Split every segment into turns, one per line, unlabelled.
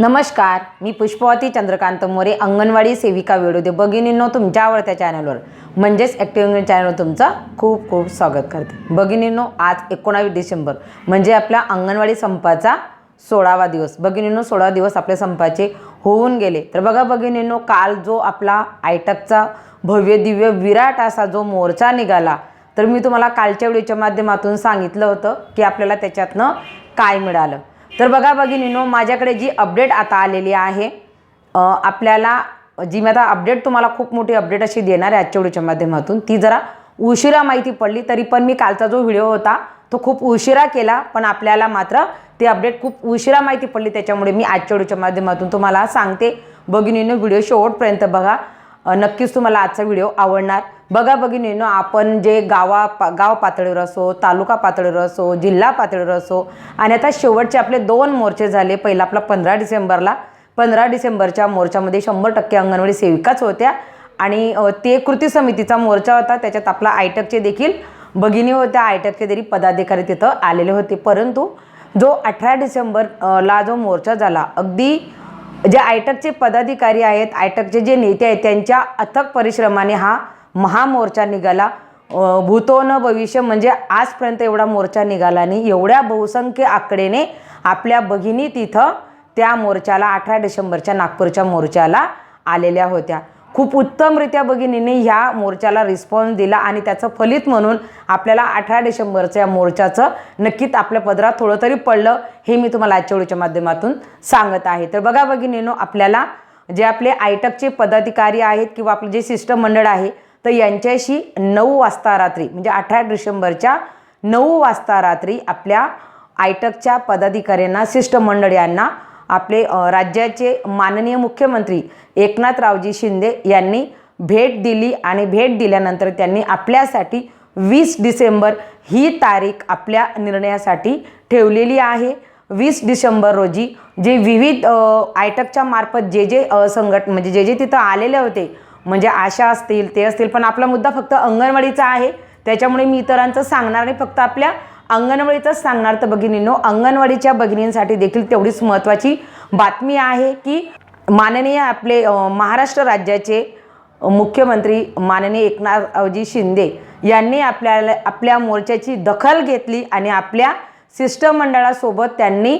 नमस्कार मी पुष्पवती चंद्रकांत मोरे अंगणवाडी सेविका वेळोदे भगिनींनो तुमच्या आवडत्या चॅनलवर म्हणजेच ॲक्टिव्ह इंग्लिश चॅनलवर तुमचं खूप खूप स्वागत करते. भगिनींनो आज एकोणावीस डिसेंबर म्हणजे आपला अंगणवाडी संपाचा सोळावा दिवस. भगिनींनो सोळा दिवस आपल्या संपाचे होऊन गेले. तर बघा भगिनींनो काल जो आपला आयटकचा भव्य दिव्य विराट असा जो मोर्चा निघाला तर मी तुम्हाला कालच्या व्हिडिओच्या माध्यमातून सांगितलं होतं की आपल्याला त्याच्यातनं काय मिळालं. तर बघा भगिनीनो माझ्याकडे जी अपडेट आता आलेली आहे आपल्याला जी मी आता अपडेट तुम्हाला खूप मोठी अपडेट अशी देणार आहे आजच्या व्हिडिओच्या माध्यमातून ती जरा उशिरा माहिती पडली तरी पण मी कालचा जो व्हिडिओ होता तो खूप उशिरा केला पण आपल्याला मात्र ती अपडेट खूप उशिरा माहिती पडली त्याच्यामुळे मी आजच्या व्हिडिओच्या माध्यमातून तुम्हाला सांगते. भगिनीनो व्हिडिओ शेवटपर्यंत बघा नक्कीच तुम्हाला आजचा व्हिडिओ आवडणार. बघा भगिनीनो आपण जे गावा पा गाव पातळीवर असो तालुका पातळीवर असो जिल्हा पातळीवर असो आणि आता शेवटचे आपले दोन मोर्चे झाले. पहिला आपला पंधरा डिसेंबरला. पंधरा डिसेंबरच्या मोर्चामध्ये शंभर टक्के अंगणवाडी सेविकाच होत्या. आणि ते कृती समितीचा मोर्चा होता. त्याच्यात आपला आयटकचे देखील भगिनी होत्या. आयटकचे तरी पदाधिकारी तिथं आलेले होते. परंतु जो अठरा डिसेंबर ला जो मोर्चा झाला अगदी जे आयटकचे पदाधिकारी आहेत आयटकचे जे नेते आहेत त्यांच्या अथक परिश्रमाने हा महामोर्चा निघाला. अ, भूतो न भविष्य म्हणजे आजपर्यंत एवढा मोर्चा निघाला आणि एवढ्या बहुसंख्य आकडेने आपल्या भगिनी तिथं त्या मोर्चाला अठरा डिसेंबरच्या नागपूरच्या मोर्चाला आलेल्या होत्या. खूप उत्तमरित्या भगिनीने ह्या मोर्चाला रिस्पॉन्स दिला आणि त्याचं फलित म्हणून आपल्याला अठरा डिसेंबरचं या मोर्चाचं नक्कीच आपल्या पदरात थोडं तरी पडलं हे मी तुम्हाला आजच्या व्हिडिओच्या माध्यमातून सांगत आहे. तर बघा भगिनीनो आपल्याला जे आपले आयटकचे पदाधिकारी आहेत किंवा आपले जे शिष्टमंडळ आहे तर यांच्याशी नऊ वाजता रात्री म्हणजे अठरा डिसेंबरच्या नऊ वाजता रात्री आपल्या आयटकच्या पदाधिकाऱ्यांना शिष्टमंडळ यांना आपले राज्याचे माननीय मुख्यमंत्री एकनाथरावजी शिंदे यांनी भेट दिली आणि भेट दिल्यानंतर त्यांनी आपल्यासाठी वीस डिसेंबर ही तारीख आपल्या निर्णयासाठी ठेवलेली आहे. वीस डिसेंबर रोजी जे विविध आयटकच्या मार्फत जे जे संघट म्हणजे जे जे तिथं आलेले होते म्हणजे आशा असतील ते असतील पण आपला मुद्दा फक्त अंगणवाडीचा आहे. त्याच्यामुळे मी इतरांचं सांगणार नाही फक्त आपल्या अंगणवाडीचंच सांगणार तर भगिनींनो अंगणवाडीच्या भगिनींसाठी देखील तेवढीच महत्त्वाची बातमी आहे की माननीय आपले महाराष्ट्र राज्याचे मुख्यमंत्री माननीय एकनाथजी शिंदे यांनी आपल्याला आपल्या मोर्चाची दखल घेतली आणि आपल्या शिष्टमंडळासोबत त्यांनी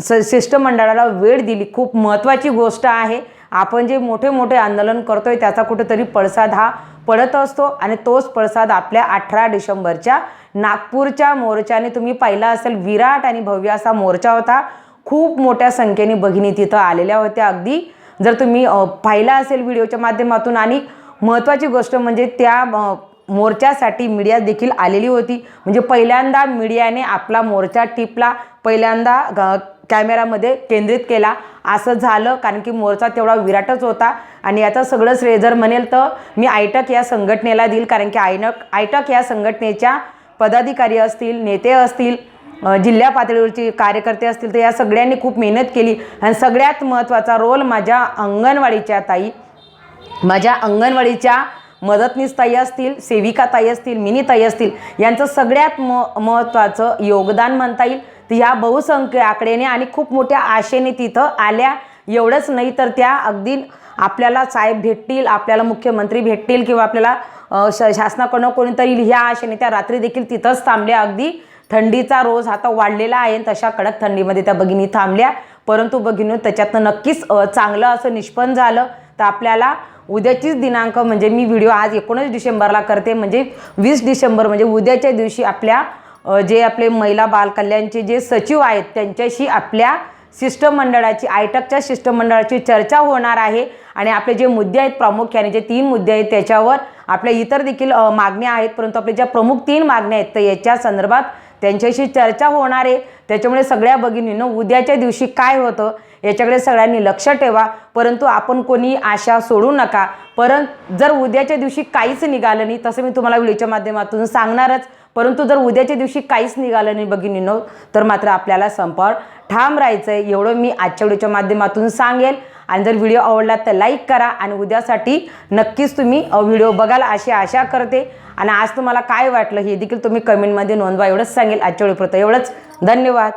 स- शिष्टमंडळाला वेळ दिली. खूप महत्त्वाची गोष्ट आहे. आपण जे मोठे मोठे आंदोलन करतोय त्याचा कुठेतरी पडसाद हा पडत असतो आणि तोच पडसाद आपल्या अठरा डिसेंबरच्या नागपूरच्या मोर्चाने. तुम्ही पाहिला असेल विराट आणि भव्य असा मोर्चा होता. खूप मोठ्या संख्येने भगिनी तिथं आलेल्या होत्या अगदी. जर तुम्ही पाहिला असेल व्हिडिओच्या माध्यमातून आणि महत्त्वाची गोष्ट म्हणजे त्या मोर्चासाठी मीडिया देखील आलेली होती. म्हणजे पहिल्यांदा मीडियाने आपला मोर्चा टिपला. पहिल्यांदा कॅमेरामध्ये केंद्रित केला. असं झालं कारण की मोर्चा तेवढा विराटच होता. आणि याचं सगळं श्रेय जर म्हणेल तर मी आयटक या संघटनेला देईल कारण की आयनक आयटक या संघटनेच्या पदाधिकारी असतील नेते असतील जिल्हा पातळीवरचे कार्यकर्ते असतील तर या सगळ्यांनी खूप मेहनत केली. आणि सगळ्यात महत्त्वाचा रोल माझ्या अंगणवाडीच्या ताई माझ्या अंगणवाडीच्या मदतनीस ताई असतील सेविका ताई असतील मिनी ताई असतील यांचं सगळ्यात म महत्त्वाचं योगदान म्हणता येईल. तर ह्या बहुसंख्य आकडेने आणि खूप मोठ्या आशेने तिथं आल्या. एवढंच नाही तर त्या अगदी आपल्याला साहेब भेटतील आपल्याला मुख्यमंत्री भेटतील किंवा आपल्याला श शासनाकडनं कोणीतरी ह्या आशेने त्या रात्री देखील तिथंच थांबल्या. अगदी थंडीचा रोज आता वाढलेला आहे तशा कडक थंडीमध्ये त्या भगिनी थांबल्या. परंतु भगिनी त्याच्यातनं नक्कीच चांगलं असं निष्पन्न झालं. तर आपल्याला उद्याचीच दिनांक म्हणजे मी व्हिडिओ आज एकोणीस डिसेंबरला करते. म्हणजे वीस डिसेंबर म्हणजे उद्याच्या दिवशी आपल्या जे आपले महिला बालकल्याणचे जे सचिव आहेत त्यांच्याशी आपल्या शिष्टमंडळाची आयटकच्या शिष्टमंडळाची चर्चा होणार आहे. आणि आपले जे मुद्दे आहेत प्रामुख्याने जे तीन मुद्दे आहेत त्याच्यावर आपल्या इतर देखील मागण्या आहेत. परंतु आपल्या ज्या प्रमुख तीन मागण्या आहेत तर याच्या संदर्भात त्यांच्याशी चर्चा होणार आहे. त्याच्यामुळे सगळ्या भगिनीनं उद्याच्या दिवशी काय होतं याच्याकडे सगळ्यांनी लक्ष ठेवा. परंतु आपण कोणी आशा सोडू नका. परंतु जर उद्याच्या दिवशी काहीच निघालं नाही तसं मी तुम्हाला व्हिडिओच्या माध्यमातून सांगणारच. परंतु जर उद्याच्या दिवशी काहीच निघालं नाही भगिनीनो तर मात्र आपल्याला संपावर ठाम राहायचं आहे एवढं मी आजच्या व्हिडिओच्या माध्यमातून सांगेल. आणि जर व्हिडिओ आवडला तर लाईक करा आणि उद्यासाठी नक्कीच तुम्ही व्हिडिओ बघाल अशी आशा करते. आणि आज तुम्हाला काय वाटलं हे देखील तुम्ही कमेंटमध्ये नोंदवा एवढंच सांगेल. आजच्या व्हिडिओपुरतं एवढंच. धन्यवाद.